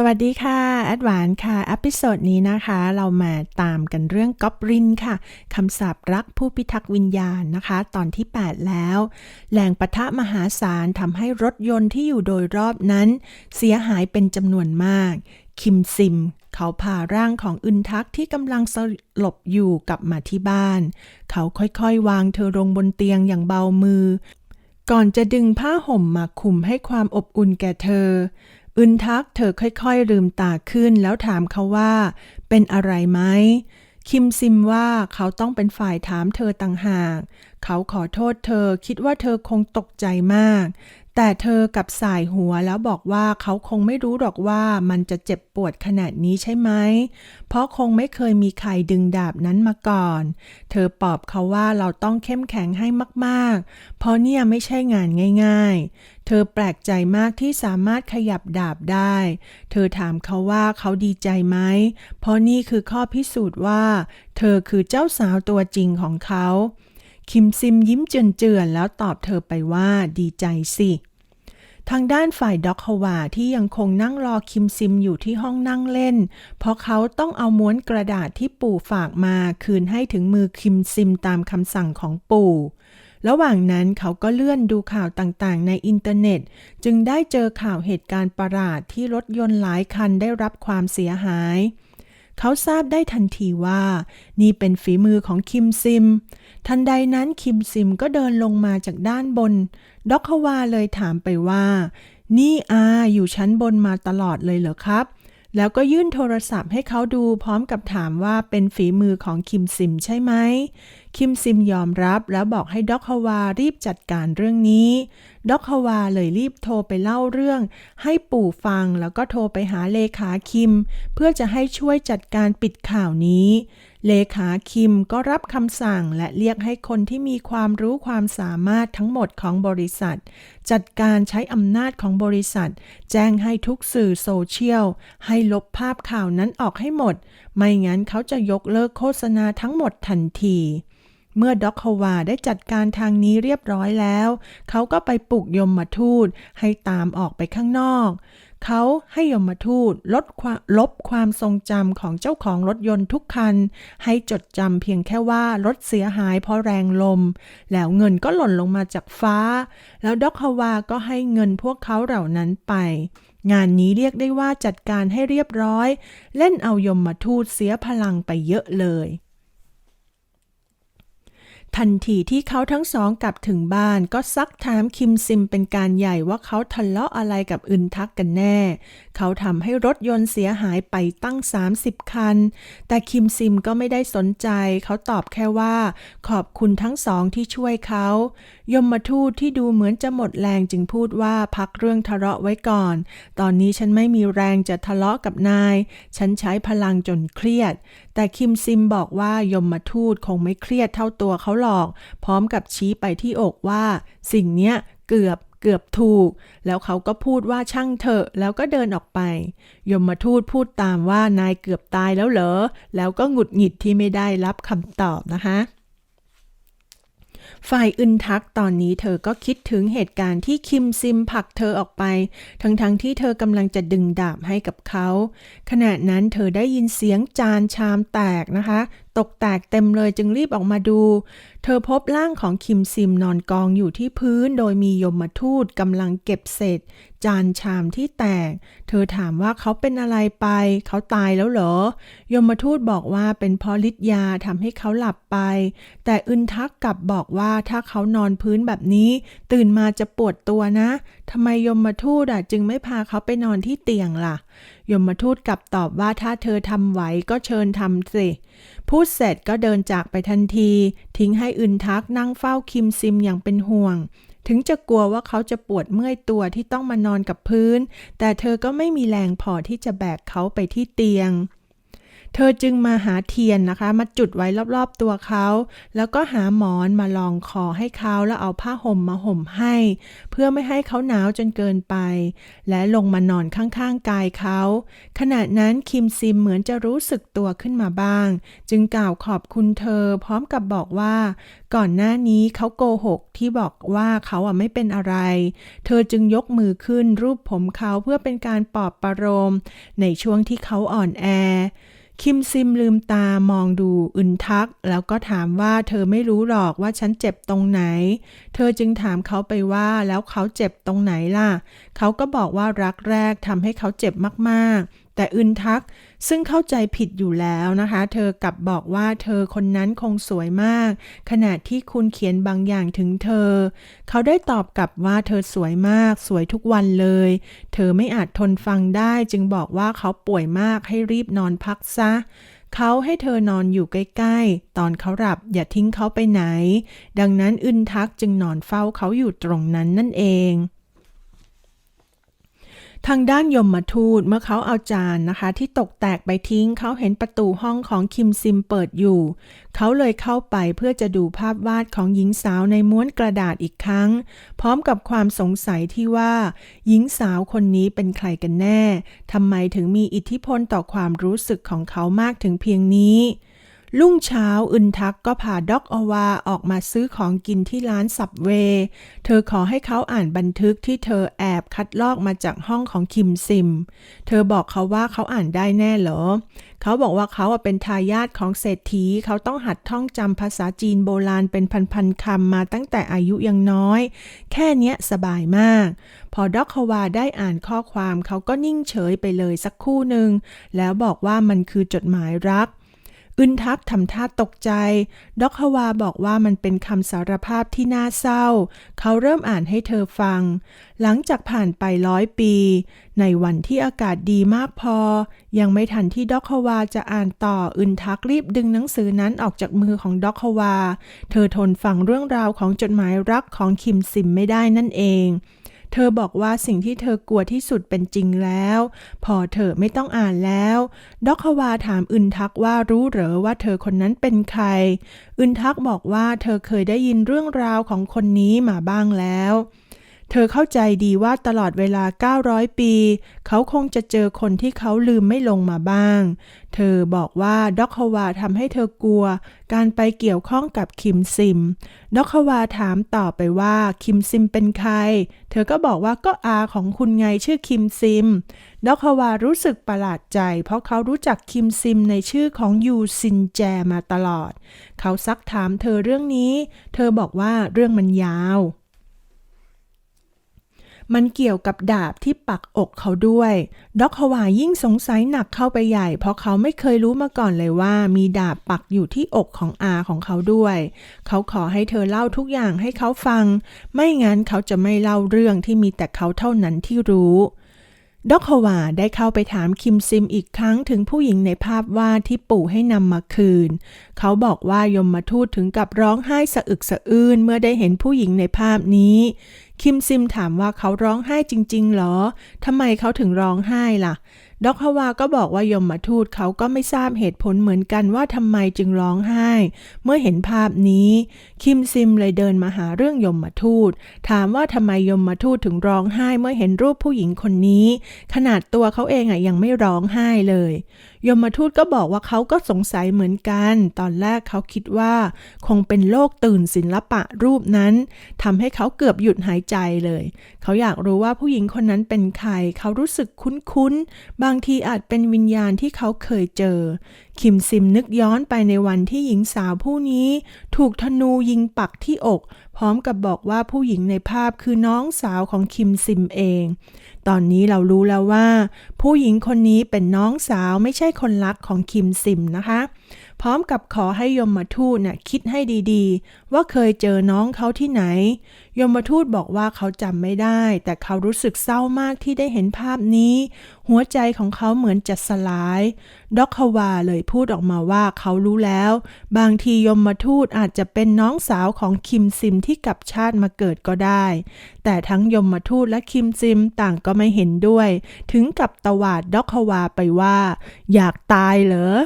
สวัสดีค่ะ แอดวานค่ะอพิโซดนี้นะคะ เรามาตามกันเรื่องก๊อบรินค่ะคำสาปรักผู้พิทักษ์วิญญาณนะคะ ตอนที่ 8 แล้วแรงปะทะมหาศาลทำให้รถยนต์ที่อยู่โดยรอบนั้น เสียหายเป็นจำนวนมาก คิมซิม เขาพาร่างของอึนทักที่กำลังสลบอยู่กลับมาที่บ้าน เขาค่อยๆ วางเธอลงบนเตียงอย่างเบามือ ก่อนจะดึงผ้าห่มมาคลุมให้ความอบอุ่นแก่เธอ อึนทักเธอค่อยๆ ลืมตาขึ้นแล้วถามเขาว่า เป็นอะไรไหมคิมซิมว่าเขาต้องเป็นฝ่ายถามเธอต่างหาก เขาขอโทษเธอคิดว่าเธอคงตกใจมาก แต่เธอกับสายหัวแล้วบอกว่าเขาคงไม่รู้หรอกว่ามันจะเจ็บปวดขนาดนี้ใช่ไหม เพราะคงไม่เคยมีใครดึงดาบนั้นมาก่อน เธอปอบเขาว่าเราต้องเข้มแข็งให้มากๆ เพราะเนี่ยไม่ใช่งานง่ายๆ เธอแปลกใจมากที่สามารถขยับดาบได้ เธอถามเขาว่าเขาดีใจไหม เพราะนี่คือข้อพิสูจน์ว่า เธอคือเจ้าสาวตัวจริงของเขา คิมซิมยิ้มเจือนๆแล้วตอบเธอไปว่าดีใจสิ ทางด้านฝ่ายด็อกฮวาที่ยังคงนั่งรอคิมซิมอยู่ที่ห้องนั่งเล่น เพราะเขาต้องเอาม้วนกระดาษที่ปู่ฝากมาคืนให้ถึงมือคิมซิมตามคำสั่งของปู่ ระหว่างนั้นเขาก็เลื่อนดูข่าวต่างๆ ในอินเทอร์เน็ต จึงได้เจอข่าวเหตุการณ์ประหลาดที่รถยนต์หลายคันได้รับความเสียหาย เขาทราบได้ทันทีว่า นี่เป็นฝีมือของคิมซิม ทันใดนั้นคิมซิมก็เดินลงมาจากด้านบน ด็อกฮวาเลยถามไปว่า นี่อาอยู่ชั้นบนมาตลอดเลยเหรอครับ แล้วก็ยื่นโทรศัพท์ให้เขาดูพร้อมกับถามว่าเป็นฝีมือของคิมซิมใช่ไหม คิมซิมยอมรับแล้วบอกให้ด็อกฮวารีบจัดการเรื่องนี้ด็อกฮวาเลยรีบโทรไปเล่าเรื่อง ให้ปู่ฟังแล้วก็โทรไปหาเลขาคิม เพื่อจะให้ช่วยจัดการปิดข่าวนี้ เลขาคิมก็รับคำสั่งและเรียกให้คนที่มีความรู้ความสามารถทั้งหมดของบริษัท จัดการใช้อำนาจของบริษัท แจ้งให้ทุกสื่อโซเชียล ให้ลบภาพข่าวนั้นออกให้หมด ไม่งั้นเขาจะยกเลิกโฆษณาทั้งหมดทันทีเมื่อด็อกฮวาได้จัดการทางนี้เรียบร้อยแล้ว เขาก็ไปปลุกยมมาทูตให้ตามออกไปข้างนอก เขาให้ยมทูตลดความลบความทรงจำของเจ้าของรถยนต์ทุกคัน ให้จดจำเพียงแค่ว่ารถเสียหายเพราะแรงลม แล้วเงินก็หล่นลงมาจากฟ้า แล้วด็อกฮวาก็ให้เงินพวกเขาเหล่านั้นไป งานนี้เรียกได้ว่าจัดการให้เรียบร้อย เล่นเอายมมาทูตเสียพลังไปเยอะเลย ทันทีที่เขาทั้งสองกลับถึงบ้านก็ซักถามคิมซิมเป็นการใหญ่ว่าเขาทะเลาะอะไรกับอึนทักกันแน่ เขาทำให้รถยนต์เสียหายไปตั้ง 30 คัน แต่คิมซิมก็ไม่ได้สนใจ เขาตอบแค่ว่า ขอบคุณทั้งสองที่ช่วยเขา ยมมาทูตที่ดูเหมือนจะหมดแรงจึงพูดว่าพักเรื่องทะเลาะไว้ก่อน ตอนนี้ฉันไม่มีแรงจะทะเลาะกับนาย ฉันใช้พลังจนเครียด แต่คิมซิมบอกว่ายมมาทูตคงไม่เครียดเท่าตัวเขาหรอก พร้อมกับชี้ไปที่อกว่า สิ่งเนี้ยเกือบ เกือบถูก แล้วเขาก็พูดว่าช่างเถอะ แล้วก็เดินออกไป ยมมาทูตพูดตามว่านายเกือบตายแล้วเหรอ แล้วก็หงุดหงิดที่ไม่ได้รับคำตอบนะคะฝ่ายอึนทักตอนนี้เธอก็คิดถึงเหตุการณ์ที่คิมซิมผลักเธอออกไป ทั้งๆทที่เธอกำลังจะดึงดาบให้กับเขา ขณะนั้นเธอได้ยินเสียงจานชามแตกนะคะ ตกแตกเต็มเลยจึงรีบออกมาดู เธอพบร่างของคิมซิมนอนกองอยู่ที่พื้นโดยมียมทูตกำลังเก็บเศษ จานชามที่แตก เธอถามว่าเขาเป็นอะไรไป เขาตายแล้วเหรอ ยมทูตบอกว่าเป็นเพราะฤทธิ์ยาทำให้เขาหลับไป แต่อึนทักกลับบอกว่าถ้าเขานอนพื้นแบบนี้ ตื่นมาจะปวดตัวนะ ทำไมยมมาทูตอะจึงไม่พาเขาไปนอนที่เตียงล่ะ ยมมาทูตกลับตอบว่าถ้าเธอทำไหวก็เชิญทำสิ พูดเสร็จก็เดินจากไปทันที ทิ้งให้อึนทักนั่งเฝ้าคิมซิมอย่างเป็นห่วง ถึงจะกลัวว่าเขาจะปวดเมื่อยตัวที่ต้องมานอนกับพื้น แต่เธอก็ไม่มีแรงพอที่จะแบกเขาไปที่เตียง เธอจึงมาหาเทียนนะคะ มาจุดไว้รอบๆตัวเขา แล้วก็หาหมอนมาลองคอให้เขาแล้วเอาผ้าห่มมาห่มให้ เพื่อไม่ให้เขาหนาวจนเกินไป และลงมานอนข้างๆกายเขา ขณะนั้นคิมซิมเหมือนจะรู้สึกตัวขึ้นมาบ้าง จึงกล่าวขอบคุณเธอ พร้อมกับบอกว่า ก่อนหน้านี้เขาโกหกที่บอกว่าเขาอะไม่เป็นอะไร เธอจึงยกมือขึ้นรูปผมเขาเพื่อเป็นการปลอบประโลมในช่วงที่เขาอ่อนแอ คิมซิมลืมตามองดูอึนทัก แล้วก็ถามว่าเธอไม่รู้หรอกว่าฉันเจ็บตรงไหน เธอจึงถามเขาไปว่าแล้วเขาเจ็บตรงไหนล่ะ เขาก็บอกว่ารักแรกทำให้เขาเจ็บมากๆ แต่อึนทัก ซึ่งเข้าใจผิดอยู่แล้วนะคะ เธอกลับบอกว่าเธอคนนั้นคงสวยมาก ขณะที่คุณเขียนบางอย่างถึงเธอ เขาได้ตอบกลับว่าเธอสวยมาก สวยทุกวันเลย เธอไม่อาจทนฟังได้จึงบอกว่าเขาป่วยมากให้รีบนอนพักซะเขาให้เธอนอนอยู่ใกล้ๆ ตอนเขาหลับอย่าทิ้งเขาไปไหน ดังนั้นอึนทักจึงนอนเฝ้าเขาอยู่ตรงนั้นนั่นเอง ทางด้านยมมาทูตเมื่อเขาเอาจานนะคะ ที่ตกแตกไปทิ้งเขาเห็นประตูห้องของคิมซิมเปิดอยู่ เขาเลยเข้าไปเพื่อจะดูภาพวาดของหญิงสาวในม้วนกระดาษอีกครั้ง พร้อมกับความสงสัยที่ว่า หญิงสาวคนนี้เป็นใครกันแน่ทำไมถึงมีอิทธิพลต่อความรู้สึกของเขามากถึงเพียงนี้ รุ่งเช้าอึนทักก็พาด็อกอวาออกมาซื้อของกินที่ร้านสับเว เธอขอให้เขาอ่านบันทึกที่เธอแอบคัดลอกมาจากห้องของคิมซิม เธอบอกเขาว่าเขาอ่านได้แน่เหรอ เขาบอกว่าเขาเป็นทายาทของเศรษฐี เขาต้องหัดท่องจำภาษาจีนโบราณเป็นพันๆคำมาตั้งแต่อายุยังน้อย แค่เนี้ยสบายมาก พอด็อกควาได้อ่านข้อความเขาก็นิ่งเฉยไปเลยสักคู่หนึ่งแล้วบอกว่ามันคือจดหมายรัก อึนทักทำท่าตกใจ ด็อกฮวาบอกว่ามันเป็นคำสารภาพที่น่าเศร้า เขาเริ่มอ่านให้เธอฟัง หลังจากผ่านไปร้อยปี ในวันที่อากาศดีมากพอ ยังไม่ทันที่ด็อกฮวาจะอ่านต่ออึนทักรีบดึงหนังสือนั้นออกจากมือของด็อกฮวา เธอทนฟังเรื่องราวของจดหมายรักของคิมซิมไม่ได้นั่นเอง เธอบอกว่าสิ่งที่เธอกลัวที่สุดเป็นจริงแล้ว พอเธอไม่ต้องอ่านแล้วด็อกฮวาถามอึนทักว่ารู้เหรอว่าเธอคนนั้นเป็นใคร อึนทักบอกว่าเธอเคยได้ยินเรื่องราวของคนนี้มาบ้างแล้ว เธอเข้าใจดีว่าตลอดเวลา 900 ปี เขาคงจะเจอคนที่เขาลืมไม่ลงมาบ้าง เธอบอกว่าด็อกฮวาทำให้เธอกลัว การไปเกี่ยวข้องกับคิมซิมด็อกฮวาถามต่อไปว่าคิมซิมเป็นใคร เธอก็บอกว่าก็อาของคุณไงชื่อคิมซิมด็อกฮวารู้สึกประหลาดใจ เพราะเขารู้จักคิมซิมในชื่อของยูซินแจมาตลอด เขาซักถามเธอเรื่องนี้ เธอบอกว่าเรื่องมันยาว มันเกี่ยวกับดาบที่ปักอกเขาด้วย ด็อกฮวายิ่งสงสัยหนักเข้าไปใหญ่ เพราะเขาไม่เคยรู้มาก่อนเลยว่า มีดาบปักอยู่ที่อกของอาของเขาด้วย เขาขอให้เธอเล่าทุกอย่างให้เขาฟัง ไม่งั้นเขาจะไม่เล่าเรื่องที่มีแต่เขาเท่านั้นที่รู้ด็อกฮวาได้เข้าไปถามคิมซิมอีกครั้งถึงผู้หญิงในภาพวาดที่ปู่ให้นำมาคืน เขาบอกว่ายมมาทูตถึงกับร้องไห้สะอึกสะอื้นเมื่อได้เห็นผู้หญิงในภาพนี้ คิมซิมถามว่าเขาร้องไห้จริง ๆ หรอ ทำไมเขาถึงร้องไห้ล่ะ ด็อกฮวาก็บอกว่ายมมาทูตเขาก็ไม่ทราบเหตุผลเหมือนกันว่าทำไมจึงร้องไห้ เมื่อเห็นภาพนี้ คิมซิมเลยเดินมาหาเรื่องยมมาทูต ถามว่าทำไมยมมาทูตถึงร้องไห้เมื่อเห็นรูปผู้หญิงคนนี้ ขนาดตัวเขาเองอะยังไม่ร้องไห้เลย ยมมาทูตก็บอกว่าเขาก็สงสัยเหมือนกัน ตอนแรกเขาคิดว่า คงเป็นโลกตื่นศิลปะรูปนั้นทำให้เขาเกือบหยุดหายใจเลย เขาอยากรู้ว่าผู้หญิงคนนั้นเป็นใคร เขารู้สึกคุ้นๆบาางทีอาจเป็นวิญญาณที่เขาเคยเจอ คิมซิมนึกย้อนไปในวันที่หญิงสาวผู้นี้ ถูกธนูยิงปักที่อก พร้อมกับบอกว่าผู้หญิงในภาพคือน้องสาวของคิมซิมเอง ตอนนี้เรารู้แล้วว่า ผู้หญิงคนนี้เป็นน้องสาวไม่ใช่คนรักของคิมซิมนะคะ พร้อมกับขอให้ยมมาทูตน่ะคิดให้ดีๆ ว่าเคยเจอน้องเขาที่ไหน ยมมาทูตบอกว่าเขาจำไม่ได้ แต่เขารู้สึกเศร้ามากที่ได้เห็นภาพนี้ หัวใจของเขาเหมือนจะสลายด็อกควาเลยพูดออกมาว่าเขารู้แล้ว บางทียมมาทูตอาจจะเป็นน้องสาวของคิมซิมที่กลับชาติมาเกิดก็ได้ แต่ทั้งยมมาทูตและคิมซิมต่างก็ไม่เห็นด้วย ถึงกับตวาดด็อกควาไปว่า อยากตายเหรอ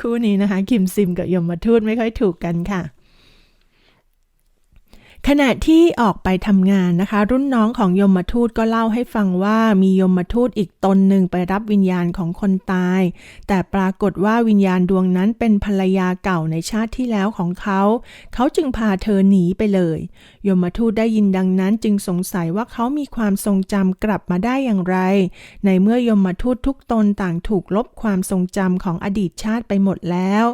คู่นี้นะคะ คิมซิมกับยมมาทูตไม่ค่อยถูกกันค่ะ ขณะที่ออกไปทำงานนะคะ รุ่นน้องของยมทูตก็เล่าให้ฟังว่ามียมทูตอีกตนหนึ่งไปรับวิญญาณของคนตาย แต่ปรากฏว่าวิญญาณดวงนั้นเป็นภรรยาเก่าในชาติที่แล้วของเขา เขาจึงพาเธอหนีไปเลย ยมทูตได้ยินดังนั้นจึงสงสัยว่าเขามีความทรงจำกลับมาได้อย่างไร ในเมื่อยมทูตทุกตนต่างถูกลบความทรงจำของอดีตชาติไปหมดแล้ว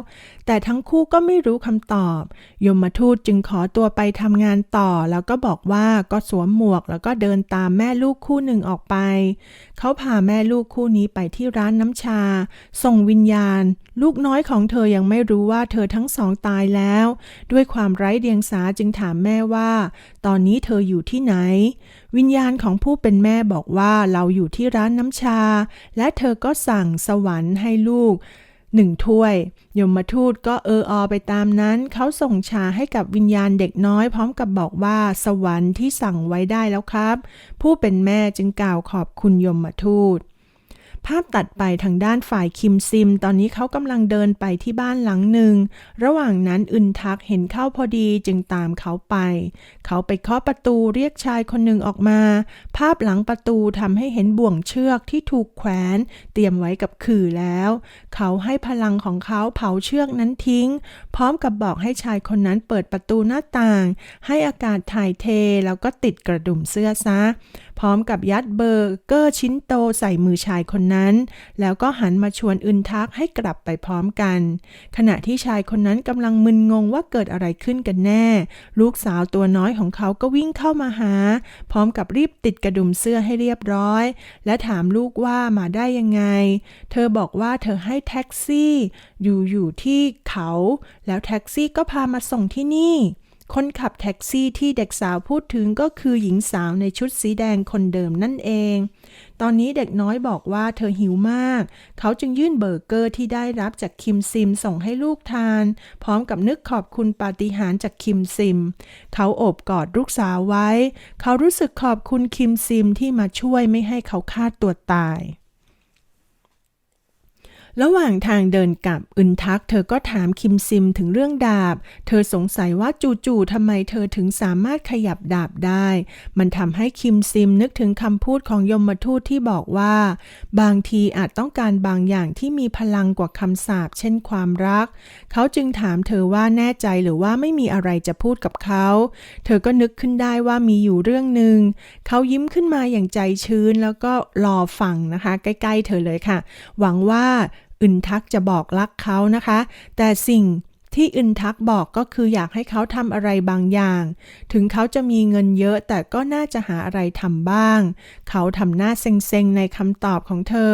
แต่ทั้งคู่ก็ไม่รู้คำตอบ ยมทูตจึงขอตัวไปทำงานต่อ แล้วก็บอกว่าก็สวมหมวกแล้วก็เดินตามแม่ลูกคู่หนึ่งออกไป เขาพาแม่ลูกคู่นี้ไปที่ร้านน้ำชา ส่งวิญญาณ ลูกน้อยของเธอยังไม่รู้ว่าเธอทั้งสองตายแล้ว ด้วยความไร้เดียงสาจึงถามแม่ว่า ตอนนี้เธออยู่ที่ไหน วิญญาณของผู้เป็นแม่บอกว่าเราอยู่ที่ร้านน้ำชา และเธอก็สั่งสวรรค์ให้ลูก หนึ่งถ้วย ยมทูตก็เอออไปตามนั้น เขาส่งชาให้กับวิญญาณเด็กน้อยพร้อมกับบอกว่าสวรรค์ที่สั่งไว้ได้แล้วครับ ผู้เป็นแม่จึงกล่าวขอบคุณยมทูต ภาพตัดไปทางด้านฝ่ายคิมซิม ตอนนี้เขากำลังเดินไปที่บ้านหลังหนึ่ง ระหว่างนั้นอึนทักเห็นเข้าพอดีจึงตามเขาไป เขาไปเคาะประตูเรียกชายคนหนึ่งออกมา ภาพหลังประตูทำให้เห็นบ่วงเชือกที่ถูกแขวน เตรียมไว้กับขื่อแล้ว เขาให้พลังของเขาเผาเชือกนั้นทิ้ง พร้อมกับบอกให้ชายคนนั้นเปิดประตูหน้าต่าง ให้อากาศถ่ายเทแล้วก็ติดกระดุมเสื้อซะ พร้อมกับยัดเบอร์เกอร์ชิ้นโตใส่มือชายคนนั้น แล้วก็หันมาชวนอึนทักให้กลับไปพร้อมกัน ขณะที่ชายคนนั้นกำลังมึนงงว่าเกิดอะไรขึ้นกันแน่ ลูกสาวตัวน้อยของเขาก็วิ่งเข้ามาหา พร้อมกับรีบติดกระดุมเสื้อให้เรียบร้อย และถามลูกว่ามาได้ยังไง เธอบอกว่าเธอให้แท็กซี่ อยู่อยู่ที่เขา แล้วแท็กซี่ก็พามาส่งที่นี่ คนขับแท็กซี่ที่เด็กสาวพูดถึงก็คือหญิงสาวในชุดสีแดงคนเดิมนั่นเอง ตอนนี้เด็กน้อยบอกว่าเธอหิวมาก เขาจึงยื่นเบอร์เกอร์ที่ได้รับจากคิมซิมส่งให้ลูกทาน พร้อมกับนึกขอบคุณปาฏิหาริย์จากคิมซิม เขาโอบกอดลูกสาวไว้ เขารู้สึกขอบคุณคิมซิมที่มาช่วยไม่ให้เขาฆ่าตัวตาย ระหว่างทางเดินกลับอึนทัก เธอก็ถามคิมซิมถึงเรื่องดาบ เธอสงสัยว่าจู่ๆทำไมเธอถึงสามารถขยับดาบได้ มันทำให้คิมซิมนึกถึงคำพูดของยมทูตที่บอกว่า บางทีอาจต้องการบางอย่างที่มีพลังกว่าคำสาปเช่นความรัก เขาจึงถามเธอว่าแน่ใจหรือว่าไม่มีอะไรจะพูดกับเขา เธอก็นึกขึ้นได้ว่ามีอยู่เรื่องหนึ่งเขายิ้มขึ้นมาอย่างใจชื้นแล้วก็รอฟังนะคะ ใกล้ ๆ เธอเลยค่ะ หวังว่า อึนทักจะบอกรักเขานะคะ แต่สิ่งที่อึนทักบอกก็คืออยากให้เขาทำอะไรบางอย่าง ถึงเขาจะมีเงินเยอะแต่ก็น่าจะหาอะไรทำบ้าง เขาทำหน้าเซ็งๆในคำตอบของเธอ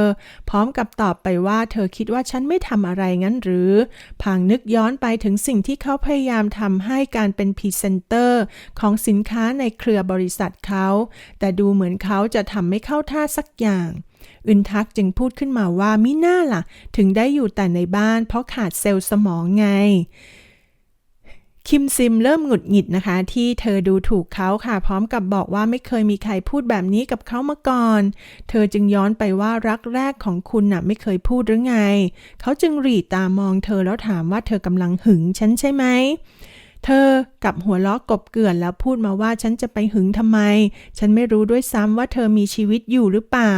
พร้อมกับตอบไปว่าเธอคิดว่าฉันไม่ทำอะไรงั้นหรือ พางนึกย้อนไปถึงสิ่งที่เขาพยายามทำให้การเป็นพรีเซนเตอร์ของสินค้าในเครือบริษัทเขา แต่ดูเหมือนเขาจะทำไม่เข้าท่าสักอย่าง อึนทักจึงพูดขึ้นมาว่ามิน่าล่ะ ถึงได้อยู่แต่ในบ้านเพราะขาดเซลล์สมองไง คิมซิมเริ่มหงุดหงิดนะคะ ที่เธอดูถูกเขาค่ะ พร้อมกับบอกว่าไม่เคยมีใครพูดแบบนี้กับเขามาก่อน เธอจึงย้อนไปว่ารักแรกของคุณน่ะไม่เคยพูดหรือไง เขาจึงรีตามองเธอแล้วถามว่าเธอกำลังหึงฉันใช่ไหม เธอกับหัวล้อกบเกลื่อนแล้วพูดมาว่าฉันจะไปหึงทำไม ฉันไม่รู้ด้วยซ้ำว่าเธอมีชีวิตอยู่หรือเปล่า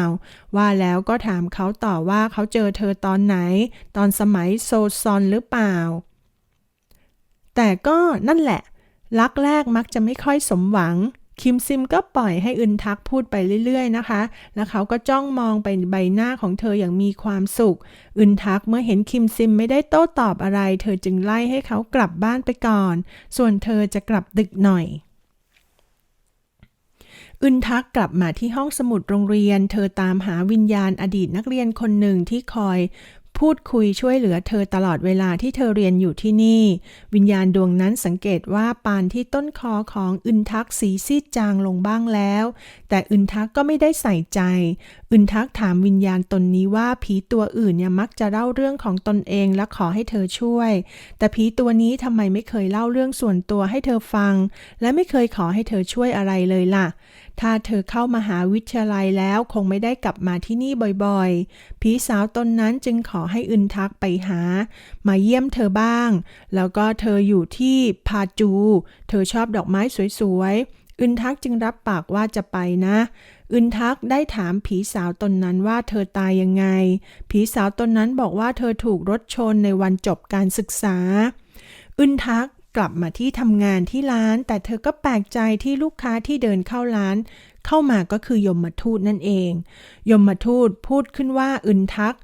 ว่าแล้วก็ถามเขาต่อว่าเขาเจอเธอตอนไหน ตอนสมัยโซซอนหรือเปล่า แต่ก็นั่นแหละ รักแรกมักจะไม่ค่อยสมหวัง คิมซิมก็ปล่อยให้อึนทักพูดไปเรื่อยๆนะคะ แล้วเขาก็จ้องมองไปใบหน้าของเธออย่างมีความสุข อึนทักเมื่อเห็นคิมซิมไม่ได้โต้ตอบอะไร เธอจึงไล่ให้เขากลับบ้านไปก่อน ส่วนเธอจะกลับดึกหน่อยอึนทักกลับมาที่ห้องสมุดโรงเรียน เธอตามหาวิญญาณอดีตนักเรียนคนหนึ่งที่คอย พูดคุยช่วยเหลือเธอตลอดเวลาที่เธอเรียนอยู่ที่นี่ วิญญาณดวงนั้นสังเกตว่าปานที่ต้นคอของอึนทักสีซีดจางลงบ้างแล้ว แต่อึนทักก็ไม่ได้ใส่ใจ อึนทักถามวิญญาณตนนี้ว่าผีตัวอื่นเนี่ยมักจะเล่าเรื่องของตนเองและขอให้เธอช่วย แต่ผีตัวนี้ทำไมไม่เคยเล่าเรื่องส่วนตัวให้เธอฟัง และไม่เคยขอให้เธอช่วยอะไรเลยล่ะ ถ้าเธอเข้ามาหาวิทยาลัยแล้วคงไม่ได้กลับมาที่นี่บ่อยๆ ผีสาวตนนั้นจึงขอให้อึนทักไปหา มาเยี่ยมเธอบ้าง แล้วก็เธออยู่ที่พาจู เธอชอบดอกไม้สวยๆ อึนทักจึงรับปากว่าจะไปนะ อึนทักได้ถามผีสาวตนนั้นว่าเธอตายยังไง ผีสาวตนนั้นบอกว่าเธอถูกรถชนในวันจบการศึกษา อึนทักกลับมาที่ทำงานที่ร้าน แต่เธอก็แปลกใจที่ลูกค้าที่เดินเข้าร้าน เข้ามาก็คือยมมทูตนั่นเอง ยมทูตพูดขึ้นว่าอึนทัก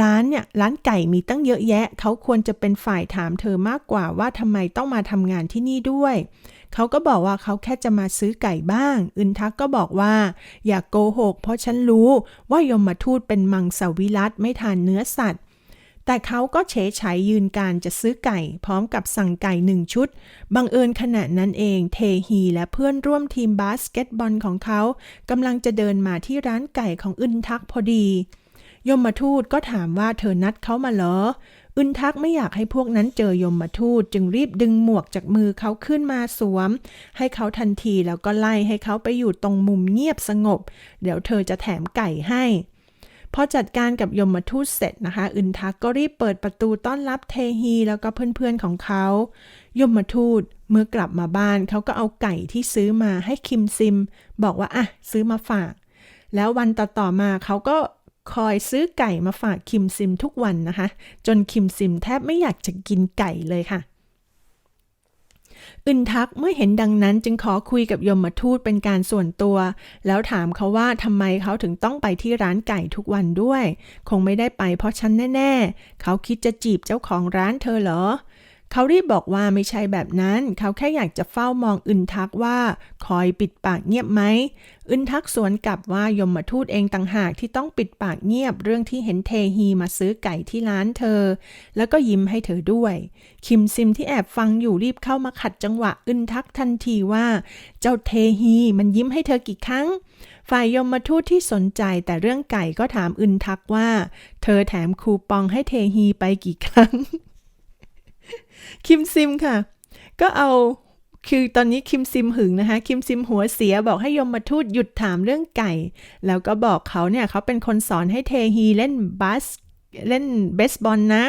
ร้านเนี่ยร้านไก่มีตั้งเยอะแยะ เขาควรจะเป็นฝ่ายถามเธอมากกว่าว่าทำไมต้องมาทำงานที่นี่ด้วย เขาก็บอกว่าเขาแค่จะมาซื้อไก่บ้าง อึนทักก็บอกว่า อย่ากโกหก เพราะฉันรู้ว่ายมมาทูตเป็นมังสวิรัตไม่ทานเนื้อสัตว์ แต่เขาก็เฉยฉายยืนการจะซื้อไก่ พร้อมกับสั่งไก่หนึ่งชุด บังเอิญขณะนั้นเองเทฮีและเพื่อนร่วมทีมบาสเกตบอลของเขากำลังจะเดินมาที่ร้านไก่ของอึนทักพอดี ยมมาทูตก็ถามว่าเธอนัดเขามาเหรอ อึนทักไม่อยากให้พวกนั้นเจอยมมาทูตจึงรีบดึงหมวกจากมือเขาขึ้นมาสวม ให้เขาทันทีแล้วก็ไล่ให้เขาไปอยู่ตรงมุมเงียบสงบ เดี๋ยวเธอจะแถมไก่ให้พอจัดการกับยมทูตเสร็จนะคะ อึนทักก็รีบเปิดประตูต้อนรับเทฮีแล้วก็เพื่อนๆของเขา ยมทูตเมื่อกลับมาบ้านเขาก็เอาไก่ที่ซื้อมาให้คิมซิม บอกว่าอะซื้อมาฝาก แล้ววันต่อๆมาเขาก็ คอยซื้อไก่มาฝากคิมซิมทุกวันนะคะ จนคิมซิมแทบไม่อยากจะกินไก่เลยค่ะ อึนทักเมื่อเห็นดังนั้นจึงขอคุยกับยมทูตเป็นการส่วนตัว แล้วถามเขาว่าทำไมเขาถึงต้องไปที่ร้านไก่ทุกวันด้วย คงไม่ได้ไปเพราะฉันแน่ ๆ เขาคิดจะจีบเจ้าของร้านเธอเหรอ เขารีบบอกว่าไม่ใช่แบบนั้น เขาแค่อยากจะเฝ้ามองอึนทักว่า คอยปิดปากเงียบไหม อึนทักสวนกลับว่ายมมาทูตเองต่างหากที่ต้องปิดปากเงียบเรื่องที่เห็นเทฮีมาซื้อไก่ที่ร้านเธอ แล้วก็ยิ้มให้เธอด้วย คิมซิมที่แอบฟังอยู่รีบเข้ามาขัดจังหวะอึนทักทันทีว่า เจ้าเทฮีมันยิ้มให้เธอกี่ครั้ง ฝ่ายยมมาทูตที่สนใจแต่เรื่องไก่ก็ถามอึนทักว่า เธอแถมคูปองให้เทฮีไปกี่ครั้ง คิมซิมค่ะ ก็เอาคือตอนนี้คิมซิมหึงนะคะ คิมซิมหัวเสียบอกให้ยมมาทูตหยุดถามเรื่องไก่ แล้วก็บอกเขาเนี่ยเขาเป็นคนสอนให้เทฮีเล่นบาสเล่นเบสบอลนะ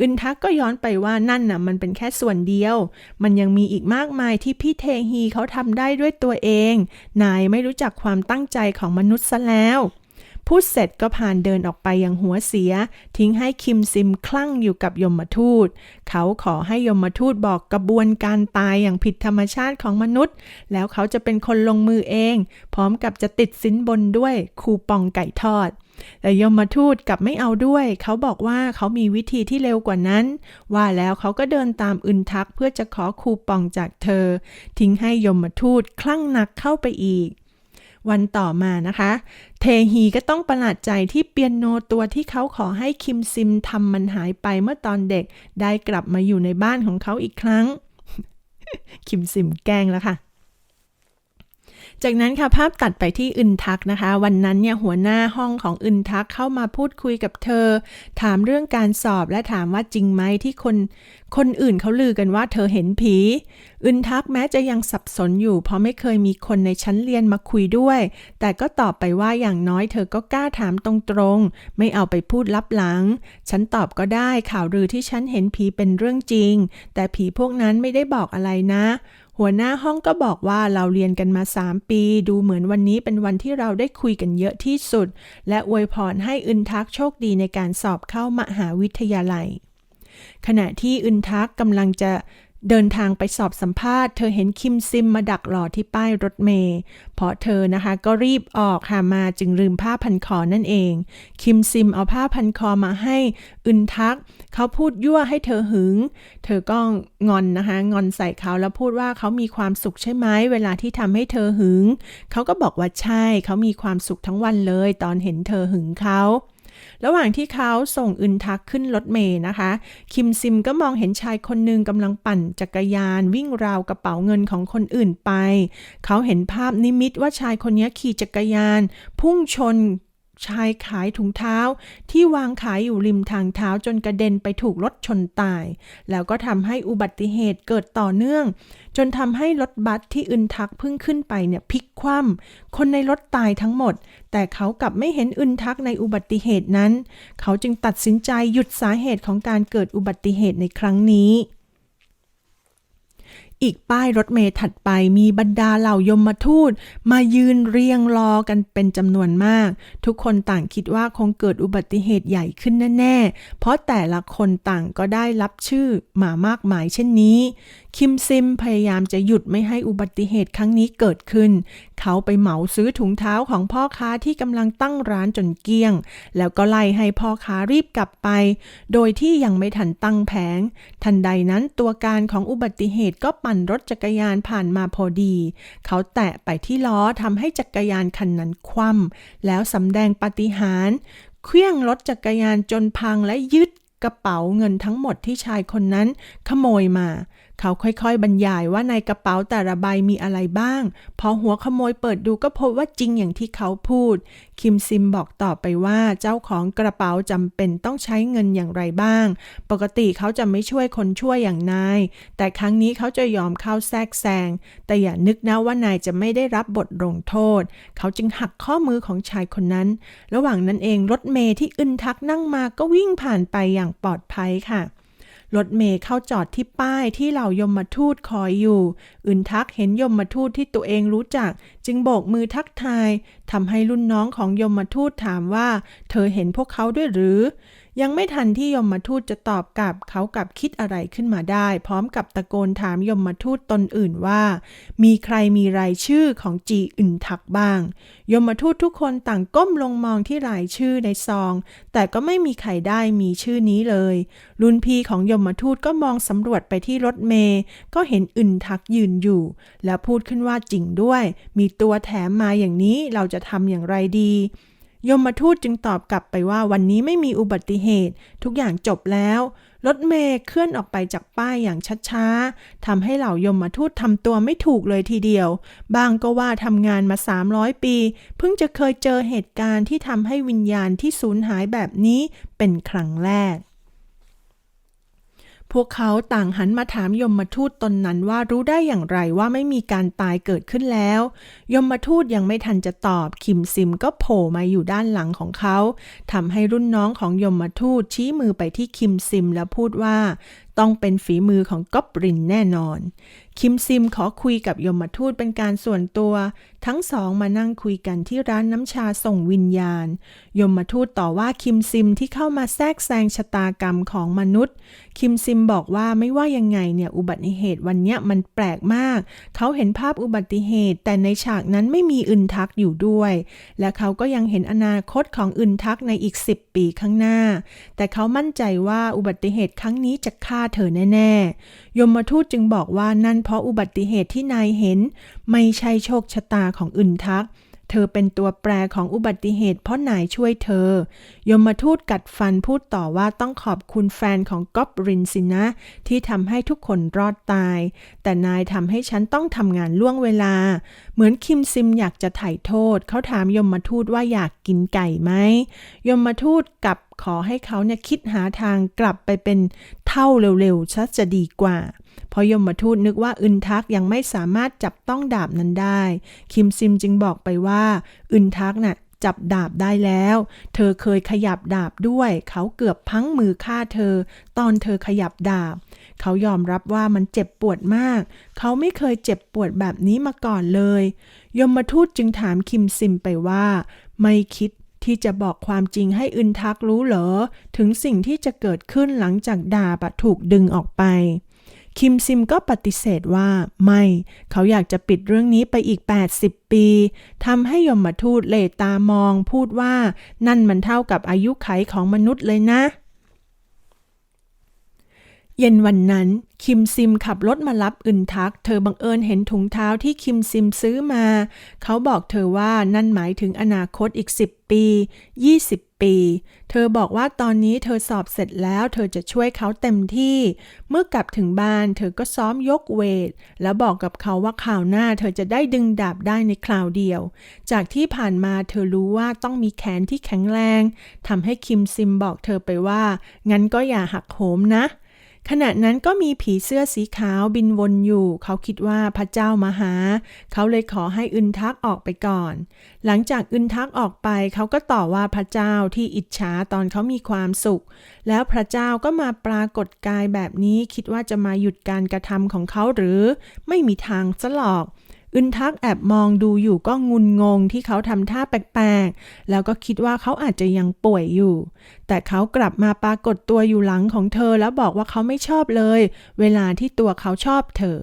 อึนทักก็ย้อนไปว่านั่นน่ะมันเป็นแค่ส่วนเดียว มันยังมีอีกมากมายที่พี่เทฮีเขาทำได้ด้วยตัวเอง นายไม่รู้จักความตั้งใจของมนุษย์ซะแล้ว พูดเสร็จก็ผ่านเดินออกไปอย่างหัวเสีย ทิ้งให้คิมซิมคลั่งอยู่กับยมทูต เขาขอให้ยมทูตบอกกระบวนการตายอย่างผิดธรรมชาติของมนุษย์ แล้วเขาจะเป็นคนลงมือเอง พร้อมกับจะติดสินบนด้วยคูปองไก่ทอดแต่ยมทูตกลับไม่เอาด้วย เขาบอกว่าเขามีวิธีที่เร็วกว่านั้น ว่าแล้วเขาก็เดินตามอึนทักเพื่อจะขอคูปองจากเธอ ทิ้งให้ยมทูตคลั่งหนักเข้าไปอีก วันต่อมานะคะ เทฮีก็ต้องประหลาดใจที่เปียโนตัวที่เขาขอให้คิมซิมทำมันหายไปเมื่อตอนเด็ก ได้กลับมาอยู่ในบ้านของเขาอีกครั้ง คิมซิมแกล้งแล้วค่ะ จากนั้นค่ะภาพตัดไปที่อึนทักนะคะ วันนั้นเนี่ยหัวหน้าห้องของอึนทักเข้ามาพูดคุยกับเธอ ถามเรื่องการสอบและถามว่าจริงไหมที่คนคนอื่นเขาลือกันว่าเธอเห็นผี อึนทักแม้จะยังสับสนอยู่ เพราะไม่เคยมีคนในชั้นเรียนมาคุยด้วย แต่ก็ตอบไปว่าอย่างน้อยเธอก็กล้าถามตรงๆ ไม่เอาไปพูดลับหลัง ฉันตอบก็ได้ข่าวลือที่ฉันเห็นผีเป็นเรื่องจริง แต่ผีพวกนั้นไม่ได้บอกอะไรนะ หัวหน้าห้องก็บอกว่าเราเรียนกันมา 3 ปี ดูเหมือนวันนี้เป็นวันที่เราได้คุยกันเยอะที่สุด และอวยพรให้อึนทักโชคดีในการสอบเข้ามหาวิทยาลัย ขณะที่อึนทักกำลังจะ เดินทางไปสอบสัมภาษณ์ เธอเห็นคิมซิมมาดักรอที่ป้ายรถเมย์เพราะเธอนะคะก็รีบออกค่ะมาจึงลืมผ้าพันคอนั่นเอง คิมซิมเอาผ้าพันคอมาให้อึนทัก เขาพูดยั่วให้เธอหึง เธอก็งอนนะคะงอนใส่เขาแล้วพูดว่าเขามีความสุขใช่ไหมเวลาที่ทำให้เธอหึง เขาก็บอกว่าใช่เขามีความสุขทั้งวันเลย ตอนเห็นเธอหึงเขา ระหว่างที่เขาส่งอึนทักขึ้นรถเมย์นะคะ คิมซิมก็มองเห็นชายคนหนึ่งกำลังปั่นจักรยานวิ่งราวกระเป๋าเงินของคนอื่นไป เขาเห็นภาพนิมิตว่าชายคนนี้ขี่จักรยาน พุ่งชน ชายขายถุงเท้าที่วางขายอยู่ริมทางเท้าจนกระเด็นไปถูกรถชนตาย แล้วก็ทำให้อุบัติเหตุเกิดต่อเนื่อง จนทำให้รถบัสที่อึนทักเพิ่งขึ้นไปเนี่ยพลิกคว่ำคนในรถตายทั้งหมด แต่เขากลับไม่เห็นอึนทักในอุบัติเหตุนั้น เขาจึงตัดสินใจหยุดสาเหตุของการเกิดอุบัติเหตุในครั้งนี้ อีกป้ายรถเมล์ถัดไปมีบรรดาเหล่ายมทูต มายืนเรียงรอกันเป็นจำนวนมาก ทุกคนต่างคิดว่าคงเกิดอุบัติเหตุใหญ่ขึ้นแน่ ๆ เพราะแต่ละคนต่างก็ได้รับชื่อมามากมายเช่นนี้ คิมซิมพยายามจะหยุดไม่ให้อุบัติเหตุครั้งนี้เกิดขึ้น เขาไปเหมาซื้อถุงเท้าของพ่อค้าที่กำลังตั้งร้านจนเกลี้ยง แล้วก็ไล่ให้พ่อค้ารีบกลับไป โดยที่ยังไม่ทันตั้งแผง ทันใดนั้นตัวการของอุบัติเหตุก็ปั่นรถจักรยานผ่านมาพอดี เขาแตะไปที่ล้อทำให้จักรยานคันนั้นคว่ำแล้วสำแดงปาฏิหาริย์เคลื่องรถจักรยานจนพังและยึดกระเป๋าเงินทั้งหมดที่ชายคนนั้นขโมยมา เขาค่อยๆ บรรยายว่าในกระเป๋าแต่ละใบมีอะไรบ้าง พอหัวขโมยเปิดดูก็พบว่าจริงอย่างที่เขาพูด คิมซิมบอกต่อไปว่าเจ้าของกระเป๋าจำเป็นต้องใช้เงินอย่างไรบ้าง ปกติเขาจะไม่ช่วยคนช่วยอย่างนาย แต่ครั้งนี้เขาจะยอมเข้าแทรกแซง แต่อย่านึกนะว่านายจะไม่ได้รับบทลงโทษ เขาจึงหักข้อมือของชายคนนั้น ระหว่างนั้นเองรถเมย์ที่อึนทักนั่งมาก็วิ่งผ่านไปอย่างปลอดภัยค่ะ รถเมย์เข้าจอดที่ป้ายที่เหล่ายมมาทูตคอยอยู่ อึนทักเห็นยมมาทูตที่ตัวเองรู้จัก จึงโบกมือทักทายทำให้รุ่นน้องของยมมาทูตถามว่า เธอเห็นพวกเขาด้วยหรือ ยังไม่ทันที่ยมมาทูตจะตอบกลับเขากับคิดอะไรขึ้นมาได้ พร้อมกับตะโกนถามยมมาทูตตนอื่นว่า มีใครมีรายชื่อของจีอึนทักบ้าง ยมมาทูตทุกคนต่างก้มลงมองที่รายชื่อในซอง แต่ก็ไม่มีใครได้มีชื่อนี้เลย รุนพีของยมมาทูตก็มองสำรวจไปที่รถเมย์ก็เห็นอึนทักยืนอยู่ แล้วพูดขึ้นว่าจริงด้วย มีตัวแถมมาอย่างนี้เราจะทำอย่างไรดี ยมมาทูตจึงตอบกลับไปว่าวันนี้ไม่มีอุบัติเหตุ ทุกอย่างจบแล้ว รถเมย์เคลื่อนออกไปจากป้ายอย่างช้าๆทำให้เหล่ายมมาทูตทำตัวไม่ถูกเลยทีเดียว บางก็ว่าทำงานมา 300 ปี เพิ่งจะเคยเจอเหตุการณ์ที่ทำให้วิญญาณที่สูญหายแบบนี้เป็นครั้งแรก พวกเขาต่างหันมาถามยมมาทูตตนนั้นว่ารู้ได้อย่างไรว่าไม่มีการตายเกิดขึ้นแล้ว ยมมาทูตยังไม่ทันจะตอบ คิมซิมก็โผล่มาอยู่ด้านหลังของเขาทำให้รุ่นน้องของยมมาทูตชี้มือไปที่คิมซิมแล้วพูดว่า ต้องเป็นฝีมือของก๊อบรินแน่นอน คิมซิมขอคุยกับยมทูตเป็นการส่วนตัว ทั้งสองมานั่งคุยกันที่ร้านน้ำชาส่งวิญญาณ ยมทูตต่อว่าคิมซิมที่เข้ามาแทรกแซงชะตากรรมของมนุษย์ คิมซิมบอกว่าไม่ว่ายังไงเนี่ยอุบัติเหตุวันนี้มันแปลกมาก เขาเห็นภาพอุบัติเหตุ แต่ในฉากนั้นไม่มีอึนทักอยู่ด้วย และเขาก็ยังเห็นอนาคตของอึนทักในอีก 10 ปีข้างหน้า แต่เขามั่นใจว่าอุบัติเหตุครั้งนี้จะฆ่าเธอแน่ ๆ ยมทูตจึงบอกว่านั่นเพราะอุบัติเหตุที่นายเห็น ไม่ใช่โชคชะตาของอึนทัก เธอเป็นตัวแปรของอุบัติเหตุเพราะนายช่วยเธอ ยมทูตกัดฟันพูดต่อว่าต้องขอบคุณแฟนของก๊อบรินสินะ ที่ทำให้ทุกคนรอดตาย แต่นายทำให้ฉันต้องทำงานล่วงเวลา เหมือนคิมซิมอยากจะไถ่โทษ เขาถามยมทูตว่าอยากกินไก่ไหมยมทูตกับขอให้เขาเนี่ยคิดหาทางกลับไปเป็น เท่าเร็วๆชัดจะดีกว่า พอยมทูตนึกว่าอึนทักยังไม่สามารถจับต้องดาบนั้นได้ คิมซิมจึงบอกไปว่า อึนทักน่ะจับดาบได้แล้ว เธอเคยขยับดาบด้วย เขาเกือบพังมือฆ่าเธอ ตอนเธอขยับดาบ เขายอมรับว่ามันเจ็บปวดมาก เขาไม่เคยเจ็บปวดแบบนี้มาก่อนเลย ยมทูตจึงถามคิมซิมไปว่า ไม่คิด ที่จะบอกความจริงให้อึนทักรู้เหรอ ถึงสิ่งที่จะเกิดขึ้นหลังจากดาบถูกดึงออกไป คิมซิมก็ปฏิเสธว่าไม่ เขาอยากจะปิดเรื่องนี้ไปอีก 80 ปีทำให้ยมทูตเลตามองพูดว่า นั่นมันเท่ากับอายุไขของมนุษย์เลยนะ เย็นวันนั้น คิมซิมขับรถมารับอึนทัก เธอบังเอิญเห็นถุงเท้าที่คิมซิมซื้อมา เขาบอกเธอว่านั่นหมายถึงอนาคตอีก 10 ปี 20ปีปี เธอบอกว่าตอนนี้เธอสอบเสร็จแล้วเธอจะช่วยเขาเต็มที่ เมื่อกลับถึงบ้านเธอก็ซ้อมยกเวท แล้วบอกกับเขาว่าข่าวหน้าเธอจะได้ดึงดาบได้ในคราวเดียว จากที่ผ่านมาเธอรู้ว่าต้องมีแขนที่แข็งแรงทำให้คิมซิมบอกเธอไปว่า งั้นก็อย่าหักโหมนะ ขณะนั้นก็มีผีเสื้อสีขาวบินวนอยู่ เขาคิดว่าพระเจ้ามาหา เขาเลยขอให้อึนทักออกไปก่อน หลังจากอึนทักออกไป เขาก็ต่อว่าพระเจ้าที่อิจฉาตอนเขามีความสุข แล้วพระเจ้าก็มาปรากฏกายแบบนี้คิดว่าจะมาหยุดการกระทำของเขาหรือ ไม่มีทางซะหรอก อึนทักแอบมองดูอยู่ก็งุนงงที่เขาทำท่าแปลกๆ แล้วก็คิดว่าเขาอาจจะยังป่วยอยู่ แต่เขากลับมาปรากฏตัวอยู่หลังของเธอแล้วบอกว่าเขาไม่ชอบเลย เวลาที่ตัวเขาชอบเธอ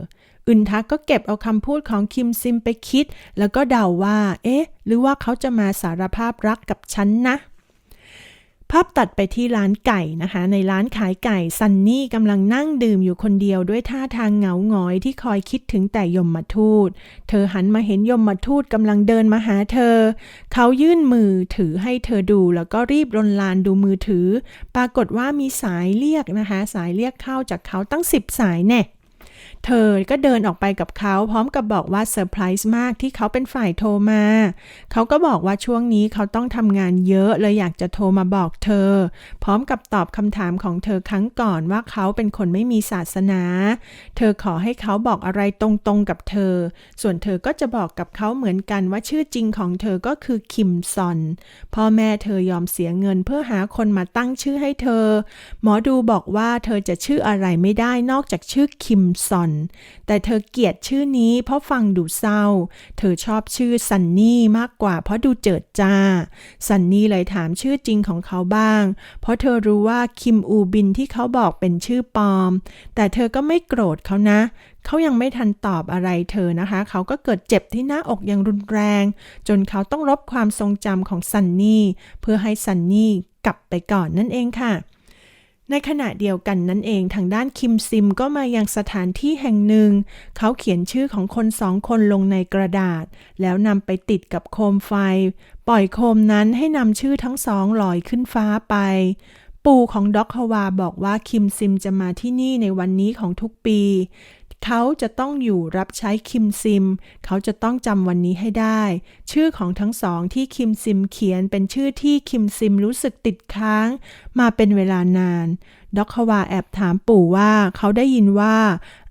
อึนทักก็เก็บเอาคำพูดของคิมซิมไปคิด แล้วก็เดาว่า เอ๊ะ หรือว่าเขาจะมาสารภาพรักกับฉันนะ ภาพตัดไปที่ร้านไก่นะคะ ในร้านขายไก่ซันนี่กำลังนั่งดื่มอยู่คนเดียวด้วยท่าทางเหงาหงอยที่คอยคิดถึงแต่ยมมาทูต เธอหันมาเห็นยมมาทูตกำลังเดินมาหาเธอ เขายื่นมือถือให้เธอดูแล้วก็รีบรนลานดูมือถือ ปรากฏว่ามีสายเรียกนะคะ สายเรียกเข้าจากเขาตั้งสิบสายแน่ เธอก็เดินออกไปกับเขาพร้อมกับบอกว่าเซอร์ไพรส์มากที่เขาเป็นฝ่ายโทรมา เขาก็บอกว่าช่วงนี้เขาต้องทำงานเยอะเลยอยากจะโทรมาบอกเธอ พร้อมกับตอบคำถามของเธอครั้งก่อนว่าเขาเป็นคนไม่มีศาสนา เธอขอให้เขาบอกอะไรตรงๆกับเธอ ส่วนเธอก็จะบอกกับเขาเหมือนกันว่าชื่อจริงของเธอก็คือคิมซอน พ่อแม่เธอยอมเสียเงินเพื่อหาคนมาตั้งชื่อให้เธอ หมอดูบอกว่าเธอจะชื่ออะไรไม่ได้นอกจากชื่อคิมซอนแต่เธอเกลียดชื่อนี้เพราะฟังดูเศร้า เธอชอบชื่อซันนี่มากกว่าเพราะดูเจิดจ้า ซันนี่เลยถามชื่อจริงของเขาบ้าง เพราะเธอรู้ว่าคิมอูบินที่เขาบอกเป็นชื่อปลอม แต่เธอก็ไม่โกรธเขานะเขายังไม่ทันตอบอะไรเธอนะคะ เขาก็เกิดเจ็บที่หน้าอกอย่างรุนแรง จนเขาต้องลบความทรงจำของซันนี่ เพื่อให้ซันนี่กลับไปก่อนนั่นเองค่ะ ในขณะเดียวกันนั่นเองทางด้านคิมซิมก็มายังสถานที่แห่งหนึ่ง เขาเขียนชื่อของคนสองคนลงในกระดาษ แล้วนำไปติดกับโคมไฟ ปล่อยโคมนั้นให้นำชื่อทั้งสองลอยขึ้นฟ้าไป ปู่ของด็อกฮวาบอกว่าคิมซิมจะมาที่นี่ในวันนี้ของทุกปี เขาจะต้องอยู่รับใช้คิมซิม เขาจะต้องจำวันนี้ให้ได้ ชื่อของทั้งสองที่คิมซิมเขียนเป็นชื่อที่คิมซิมรู้สึกติดค้าง มาเป็นเวลานาน ด็อกควาแอบถามปู่ว่าเขาได้ยินว่า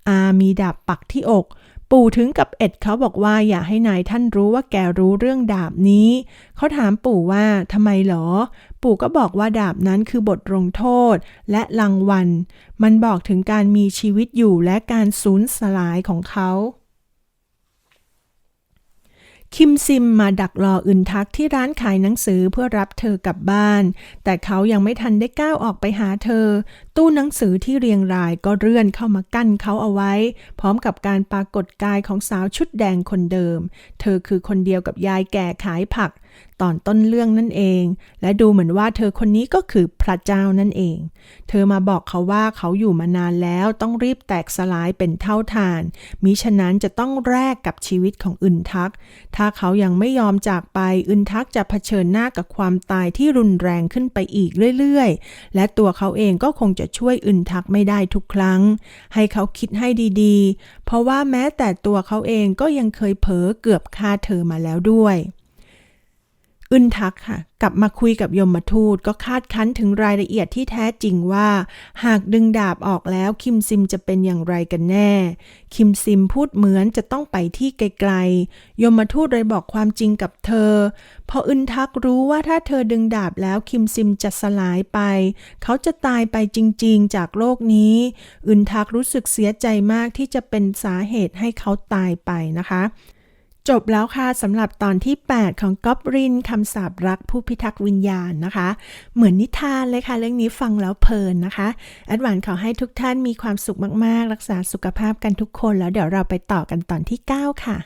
อามีดาบปักที่อก ปู่ถึงกับเอ็ดเขาบอกว่าอย่าให้นายท่านรู้ว่าแกรู้เรื่องดาบนี้ เขาถามปู่ว่าทำไมหรอ ปู่ก็บอกว่าดาบนั้นคือบทลงโทษและรางวัล มันบอกถึงการมีชีวิตอยู่และการสูญสลายของเขา คิมซิมมาดักรออึนทักที่ร้านขายหนังสือเพื่อรับเธอกลับบ้าน แต่เขายังไม่ทันได้ก้าวออกไปหาเธอ ตู้หนังสือที่เรียงรายก็เลื่อนเข้ามากั้นเขาเอาไว้ พร้อมกับการปรากฏกายของสาวชุดแดงคนเดิม เธอคือคนเดียวกับยายแก่ขายผักตอนต้นเรื่องนั่นเอง และดูเหมือนว่าเธอคนนี้ก็คือพระเจ้านั่นเอง เธอมาบอกเขาว่าเขาอยู่มานานแล้วต้องรีบแตกสลายเป็นเท่าทาน มิฉะนั้นจะต้องแลกกับชีวิตของอึนทัก ถ้าเขายังไม่ยอมจากไปอึนทักจะเผชิญหน้ากับความตายที่รุนแรงขึ้นไปอีกเรื่อยๆ และตัวเขาเองก็คงจะช่วยอึนทักไม่ได้ทุกครั้ง ให้เขาคิดให้ดีๆ เพราะว่าแม้แต่ตัวเขาเองก็ยังเคยเผลอเกือบฆ่าเธอมาแล้วด้วย อึนทักค่ะ กลับมาคุยกับยมทูตก็คาดคั้นถึงรายละเอียดที่แท้จริงว่า หากดึงดาบออกแล้วคิมซิมจะเป็นอย่างไรกันแน่ คิมซิมพูดเหมือนจะต้องไปที่ไกลๆ ยมทูตเลยบอกความจริงกับเธอ พออึนทักรู้ว่าถ้าเธอดึงดาบแล้วคิมซิมจะสลายไป เขาจะตายไปจริงๆ จากโลกนี้ อึนทักรู้สึกเสียใจมากที่จะเป็นสาเหตุให้เขาตายไปนะคะ จบแล้วค่ะสำหรับตอนที่ 8 ของก๊อบรินคำสาบรักผู้พิทักษ์วิญญาณนะคะ เหมือนนิทานเลยค่ะ เรื่องนี้ฟังแล้วเพลินนะคะแอดวานขอให้ทุกท่านมีความสุขมาก ๆ รักษาสุขภาพกันทุกคนแล้วเดี๋ยวเราไปต่อกันตอนที่ 9 ค่ะ